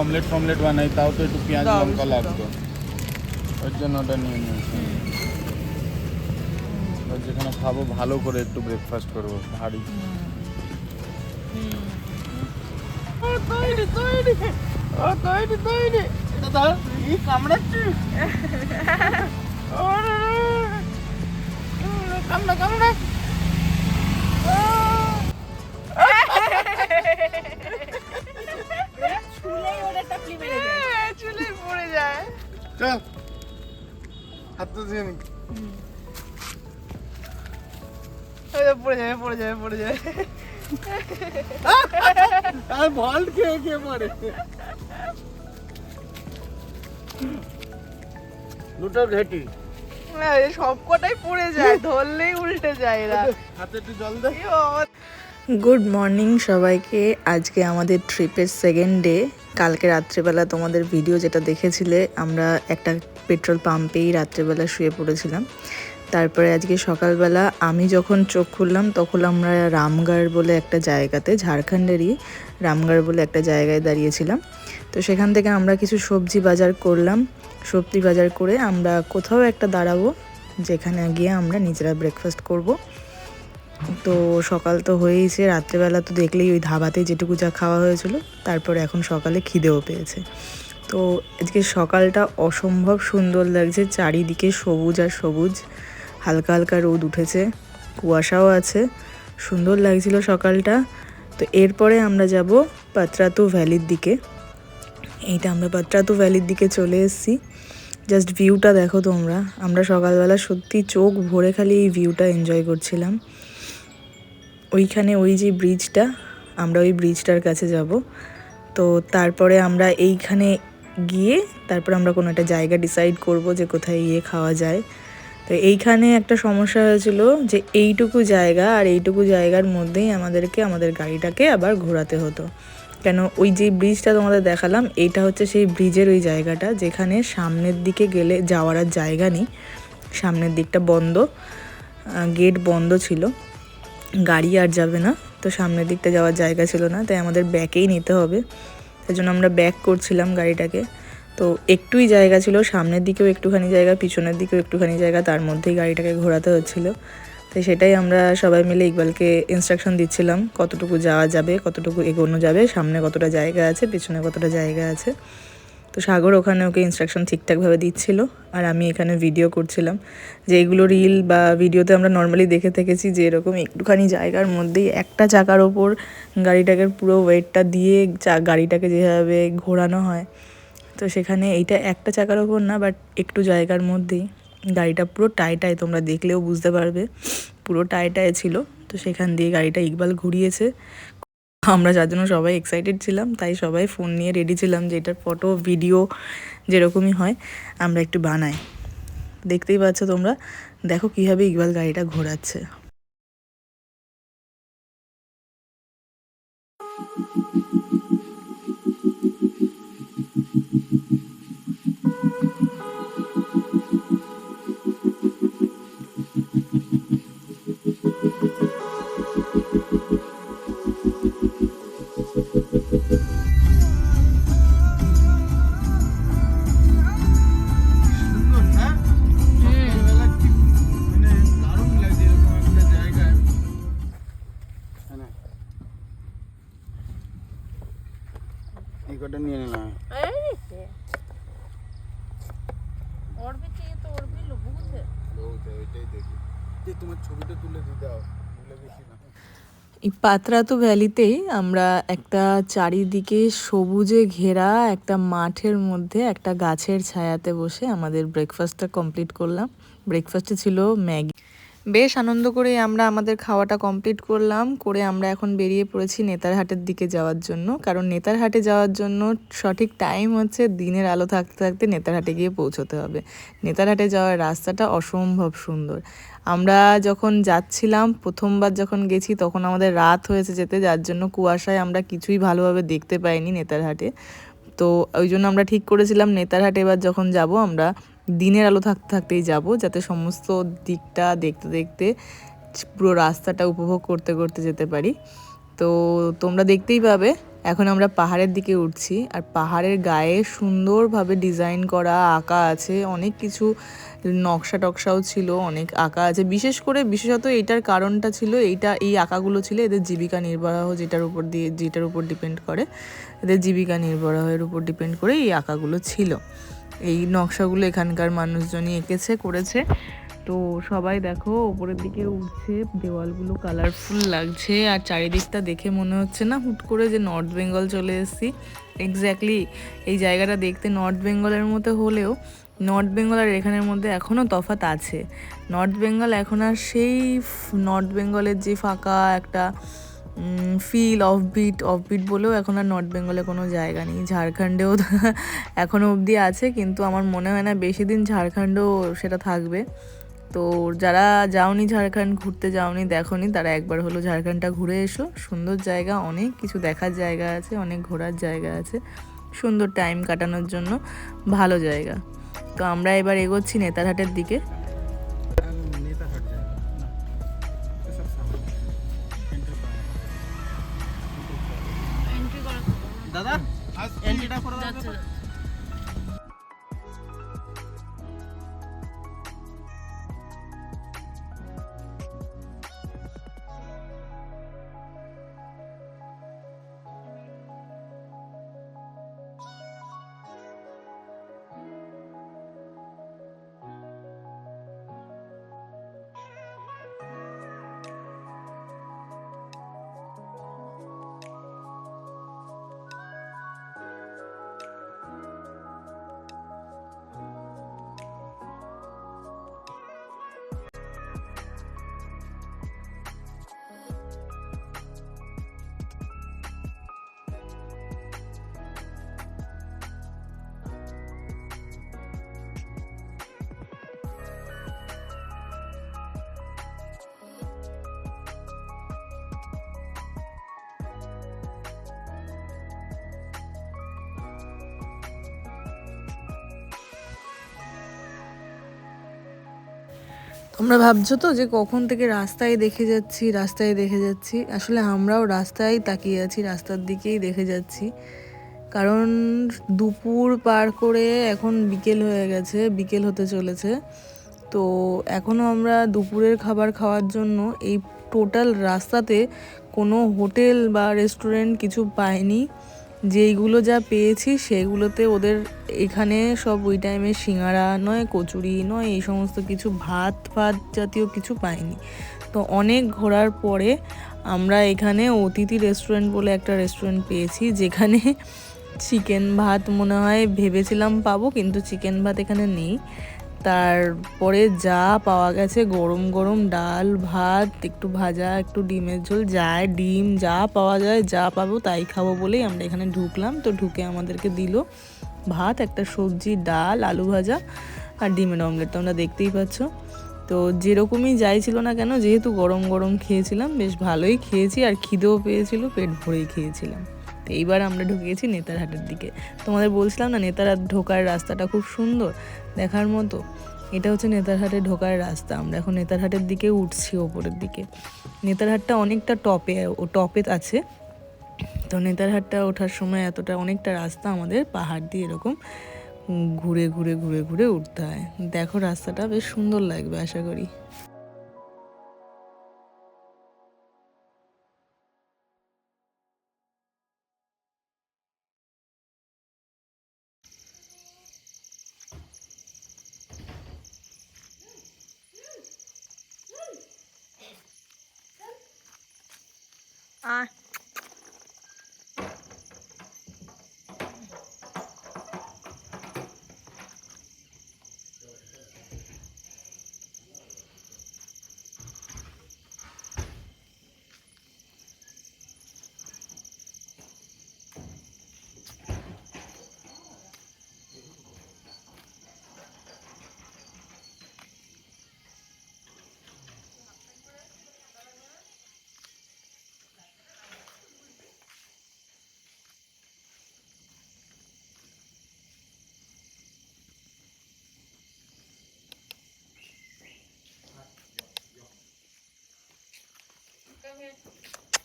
Omelette ফমলেট বানাই তাও তো একটু পেঁয়াজ লঙ্কা। লাগতো। ওর জন্য ওটা নিয়ে নিয়েছি। যেখানে খাব ভালো করে একটু ব্রেকফাস্ট করব ভারী কামড়া কামড়া। চুলে পড়ে যায়। চল হাত তো দিয়ে নি। পড়ে যাবে পড়ে যাবে পড়ে যাবে আর বল খেয়ে খেয়ে পড়ে? দুটো ঘেটি। না, সব কটাই পড়ে যায় ধরলেই উল্টে যায় এরা। হাতে একটু জল দে। গুড মর্নিং সবাইকে। আজকে আমাদের ট্রিপের সেকেন্ড ডে কালকে রাত্রেবেলা তোমাদের ভিডিও যেটা দেখেছিলে, আমরা একটা পেট্রোল পাম্পেই রাত্রেবেলা শুয়ে পড়েছিলাম। তারপরে আজকে সকালবেলা আমি যখন চোখ খুললাম, তখন আমরা রামগড় বলে একটা জায়গাতে, ঝাড়খণ্ডেরই রামগড় বলে একটা জায়গায় দাঁড়িয়েছিলাম। তো সেখান থেকে আমরা কিছু সবজি বাজার করলাম। সবজি বাজার করে আমরা কোথাও একটা দাঁড়াবো, যেখানে গিয়ে আমরা নিজেরা ব্রেকফাস্ট করব। তো সকাল তো হয়েইছে রাত্রেবেলা তো দেখলেই ওই ধাবাতে যেটুকু যা খাওয়া হয়েছিল, তারপরে এখন সকালে খিদেও পেয়েছে। তো আজকে সকালটা অসম্ভব সুন্দর লাগছে, চারিদিকে সবুজ আর সবুজ, হালকা হালকা রোদ উঠেছে, কুয়াশাও আছে, সুন্দর লাগছিল সকালটা। তো এরপরে আমরা যাব পাত্রাতু ভ্যালির দিকে। এইটা আমরা পাত্রাতু ভ্যালির দিকে চলে এসেছি। জাস্ট ভিউটা দেখো তোমরা। আমরা সকালবেলা সত্যি চোখ ভরে খালি এই ভিউটা এনজয় করছিলাম। ওইখানে ওই যে ব্রিজটা আমরা ওই ব্রিজটার কাছে যাব। তো তারপরে আমরা এইখানে গিয়ে তারপর আমরা কোনো একটা জায়গা ডিসাইড করব যে কোথায় গিয়ে খাওয়া যায়। তো এইখানে একটা সমস্যা হয়েছিল যে এইটুকু জায়গা আর এইটুকু জায়গার মধ্যেই আমাদেরকে আমাদের গাড়িটাকে আবার ঘোরাতে হতো। কেন ওই যে ব্রিজটা তোমাদের দেখালাম, এইটা হচ্ছে সেই ব্রিজের ওই জায়গাটা যেখানে সামনের দিকে গেলে যাওয়ার আর জায়গা নেই। সামনের দিকটা বন্ধ গেট বন্ধ ছিল। গাড়ি আর যাবে না। তো সামনের দিকটা যাওয়ার জায়গা ছিল না, তাই আমাদের ব্যাকেই নিতে হবে। তাই জন্য আমরা ব্যাক করছিলাম গাড়িটাকে। তো একটুই জায়গা ছিল, সামনের দিকেও একটুখানি জায়গা, পিছনের দিকেও একটুখানি জায়গা, তার মধ্যেই গাড়িটাকে ঘোরাতে হচ্ছিল। তাই সেটাই আমরা সবাই মিলে ইকবালকে ইনস্ট্রাকশন দিচ্ছিলাম, কতটুকু যাওয়া যাবে, কতটুকু এগোনো যাবে, সামনে কতটা জায়গা আছে, পিছনে কতটা জায়গা আছে। তো সাগর ওখানে ওকে ইনস্ট্রাকশন ঠিকঠাকভাবে দিচ্ছিল, আর আমি এখানে ভিডিও করছিলাম যে এগুলো রিল বা ভিডিওতে আমরা নর্মালি দেখে থেকেছি যে এরকম একটুখানি জায়গার মধ্যেই একটা চাকার ওপর গাড়িটাকে পুরো ওয়েটটা দিয়ে গাড়িটাকে যেভাবে ঘোরানো হয়, তো সেখানে এইটা একটা চাকার ওপর না বাট একটু জায়গার মধ্যেই। গাড়িটা পুরো টাইটায় তোমরা দেখলেও বুঝতে পারবে। পুরো টাইটায় ছিল, তো সেখান দিয়ে গাড়িটা ইকবাল ঘুরিয়েছে। আমরা যার জন্য সবাই এক্সাইটেড ছিলাম, তাই সবাই ফোন নিয়ে রেডি ছিলাম যে এটার ফটো ভিডিও যেরকমই হয়, আমরা একটু বানাই। দেখতেই পাচ্ছ তোমরা? দেখো কীভাবে ইকবাল গাড়িটা ঘোরাচ্ছে। এই পাতরাতু ভ্যালিতেই আমরা একটা চারিদিকে সবুজে ঘেরা একটা মাঠের মধ্যে একটা গাছের ছায়াতে বসে আমাদের ব্রেকফাস্টটা কমপ্লিট করলাম। ব্রেকফাস্টে ছিল ম্যাগি। বেশ আনন্দ করে আমরা আমাদের খাওয়াটা কমপ্লিট করলাম, করে আমরা এখন বেরিয়ে পড়েছি নেতারহাটের দিকে যাওয়ার জন্য। কারণ নেতারহাটে যাওয়ার জন্য সঠিক টাইম হচ্ছে দিনের আলো থাকতে থাকতে নেতারহাটে গিয়ে পৌঁছতে হবে। নেতারহাটে যাওয়ার রাস্তাটা অসম্ভব সুন্দর। আমরা যখন যাচ্ছিলাম, প্রথমবার যখন গেছি, তখন আমাদের রাত হয়েছে যেতে, যার জন্য কুয়াশায় আমরা কিছুই ভালোভাবে দেখতে পাইনি নেতারহাটে তো ওই জন্য আমরা ঠিক করেছিলাম নেতারহাটে এবার যখন যাব, আমরা দিনের আলো থাকতে থাকতেই যাব, যাতে সমস্ত দিকটা দেখতে দেখতে পুরো রাস্তাটা উপভোগ করতে করতে যেতে পারি। তো তোমরা দেখতেই পাবে, এখন আমরা পাহাড়ের দিকে উঠছি আর পাহাড়ের গায়ে সুন্দরভাবে ডিজাইন করা আঁকা আছে, অনেক কিছু নকশা টকশাও ছিল, অনেক আঁকা আছে। বিশেষ করে বিশেষত এটার কারণটা ছিল, এইটা, এই আঁকাগুলো ছিল এদের জীবিকা নির্বাহ যেটার উপর দিয়ে, যেটার উপর ডিপেন্ড করে, এদের জীবিকা নির্বাহের উপর ডিপেন্ড করে এই আঁকাগুলো ছিল। এই নকশাগুলো এখানকার মানুষজনই এঁকেছে, করেছে। তো সবাই দেখো, ওপরের দিকে উঠছে, দেওয়ালগুলো কালারফুল লাগছে, আর চারিদিকটা দেখে মনে হচ্ছে না হুট করে যে নর্থ বেঙ্গল চলে এসেছি। এক্স্যাক্টলি এই জায়গাটা দেখতে নর্থ বেঙ্গলের মতো হলেও নর্থ বেঙ্গল আর এখানের মধ্যে এখনও তফাৎ আছে। নর্থ বেঙ্গল এখন আর সেই নর্থ বেঙ্গলের যে ফাঁকা একটা ফিল অফবিট অফবিট বলেও এখন আর নর্থ বেঙ্গলে কোনো জায়গা নেই। ঝাড়খণ্ডেও এখনও অবধি আছে, কিন্তু আমার মনে হয় না বেশি দিন ঝাড়খণ্ডও সেটা থাকবে। তো যারা যাওনি ঝাড়খণ্ড, ঘুরতে যাওনি, দেখোনি, তারা একবার হলো ঝাড়খণ্ডটা ঘুরে এসো। সুন্দর জায়গা, অনেক কিছু দেখার জায়গা আছে, অনেক ঘোরার জায়গা আছে। সুন্দর টাইম কাটানোর জন্য ভালো জায়গা। তো আমরা এবার এগোচ্ছি নেতারহাটের দিকে। দাদা এন্ট্রিটা করে দাও তোমরা ভাবছ তো যে কখন থেকে রাস্তায় দেখে যাচ্ছি, রাস্তায় দেখে যাচ্ছি? আসলে আমরাও রাস্তায় তাকিয়ে আছি, রাস্তার দিকেই দেখে যাচ্ছি। কারণ দুপুর পার করে এখন বিকেল হয়ে গেছে, বিকেল হতে চলেছে। তো এখনও আমরা দুপুরের খাবার খাওয়ার জন্য এই টোটাল রাস্তাতে কোনো হোটেল বা রেস্টুরেন্ট কিছু পাইনি। যেইগুলো যা পেয়েছি সেগুলোতে ওদের এখানে সব ওই টাইমে সিঙ্গারা নয়, কচুরি নয়, এই সমস্ত কিছু ভাত, ফাত জাতীয় কিছু পাইনি। তো অনেক ঘোরার পরে আমরা এখানে অতিথি রেস্টুরেন্ট বলে একটা রেস্টুরেন্ট পেয়েছি, যেখানে চিকেন ভাত মনে হয় ভেবেছিলাম পাবো, কিন্তু চিকেন ভাত এখানে নেই। তারপরে যা পাওয়া গেছে, গরম গরম ডাল, ভাত, একটু ভাজা, একটু ডিমের ঝোল যা ডিম যা পাওয়া যায়, যা পাবো তাই খাব বলেই আমরা এখানে ঢুকলাম। তো ঢুকে আমাদেরকে দিল ভাত, একটা সবজি, ডাল, আলু ভাজা আর ডিমের অমলেট। তো আমরা দেখতেই পাচ্ছ। তো যেরকমই যাই ছিল না কেন, যেহেতু গরম গরম খেয়েছিলাম, বেশ ভালোই খেয়েছি আর খিদেও পেয়েছিল, পেট ভরেই খেয়েছিলাম। এইবার আমরা ঢুকিয়েছি নেতারহাটের দিকে। তোমাদের বলছিলাম না নেতারহাট ঢোকার রাস্তাটা খুব সুন্দর, দেখার মতো। এটা হচ্ছে নেতারহাটে ঢোকার রাস্তা। আমরা এখন নেতারহাটের দিকে উঠছি ওপরের দিকে। নেতারহাটটা অনেকটা টপে, ও টপে আছে। তো নেতারহাটটা ওঠার সময় এতটা অনেকটা রাস্তা আমাদের পাহাড় দিয়ে এরকম ঘুরে ঘুরে ঘুরে ঘুরে উঠতে হয়। দেখো রাস্তাটা, বেশ সুন্দর লাগবে, আশা করি। 啊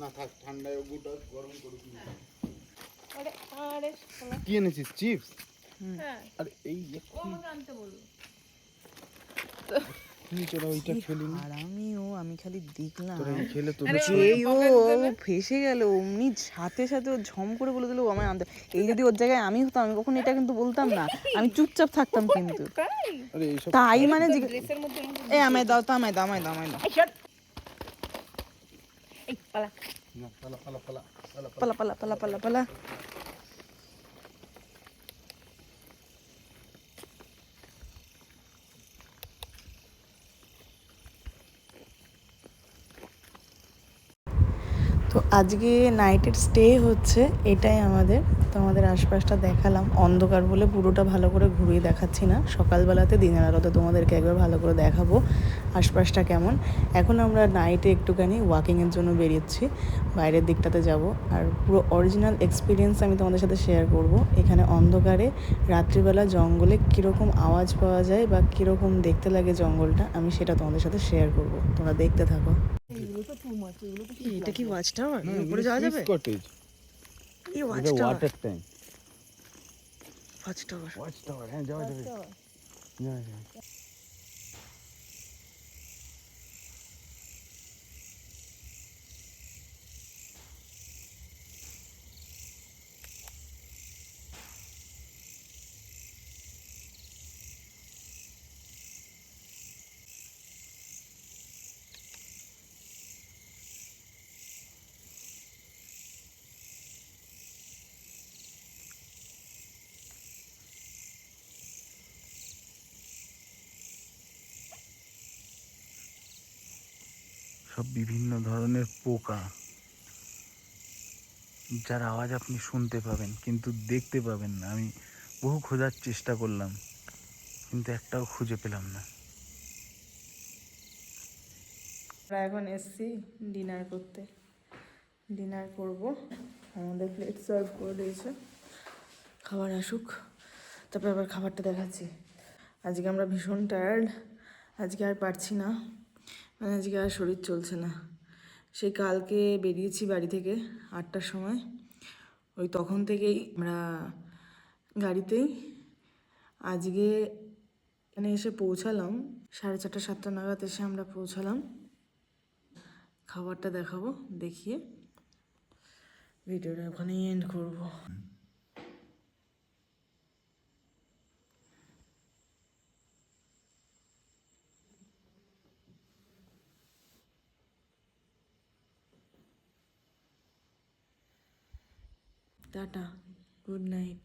না থাক ঠান্ডায় গুটা গরম করুক আরে আরে কি এনেছিস চিপস? হ্যাঁ। আরে এই ও এক্ষুনি আমাকে আনতে বলল। তোরা ওইটা খেলিনি আর আমিও আমি খালি দেখলাম। খেলে তোদের এই ও ও ফেসে গেল অমনি সাথে সাথে ও ঝম করে বলে দিল ও আমায় আনতে। এই যদি ওর জায়গায় আমি হতাম আমি কখনো এটা কিন্তু বলতাম না। আমি চুপচাপ থাকতাম কিন্তু। তাই। মানে যে ড্রেসের মধ্যে এ আমায় দাও তো আমায় দাও আমায় দাও আমায় দাও। এই শট এই পালা না, পালা পালা পালা পালা পালা পালা পালা পালা পালা তো আজকে নাইটের স্টে হচ্ছে এটাই আমাদের তো আমাদের আশপাশটা দেখালাম। অন্ধকার বলে পুরোটা ভালো করে ঘুরিয়ে দেখাচ্ছি না। সকালবেলাতে দিনের আলোতে তোমাদেরকে একবার ভালো করে দেখাবো। আশপাশটা কেমন? এখন আমরা নাইটে একটুখানি ওয়াকিংয়ের জন্য বেরিয়েছি। বাইরের দিকটাতে যাব। আর পুরো অরিজিনাল এক্সপিরিয়েন্স আমি তোমাদের সাথে শেয়ার করব। এখানে অন্ধকারে রাত্রিবেলা জঙ্গলে কীরকম আওয়াজ পাওয়া যায় বা কীরকম দেখতে লাগে জঙ্গলটা আমি সেটা তোমাদের সাথে শেয়ার করব। তোমরা দেখতে থাকো। এটা কি ওয়াচ টাওয়ার উপরে যাওয়া যাবে? এই watch tower water tank watch tower watch tower হ্যাঁ যাওয়া যাবে যাওয়া যাবে সব বিভিন্ন ধরনের পোকা, যার আওয়াজ আপনি শুনতে পাবেন, কিন্তু দেখতে পাবেন না। আমি বহু খোঁজার চেষ্টা করলাম, কিন্তু একটাও খুঁজে পেলাম না। এখন এসছি ডিনার করতে। ডিনার করব। আমাদের প্লেট সার্ভ করে দিয়েছে। খাবার আসুক, তারপর আবার খাবারটা দেখাচ্ছি। আজকে আমরা ভীষণ টায়ার্ড আজকে আর পারছি না। মানে আজকে আর শরীর চলছে না। সেই কালকে বেরিয়েছি বাড়ি থেকে আটটার সময়। ওই তখন থেকেই আমরা গাড়িতেই আজকে এখানে এসে পৌঁছালাম। সাড়ে চারটা, সাতটা নাগাদ এসে আমরা পৌঁছালাম। খাবারটা দেখাবো, দেখিয়ে। ভিডিওটা ওখানেই এন্ড করব। Tata good night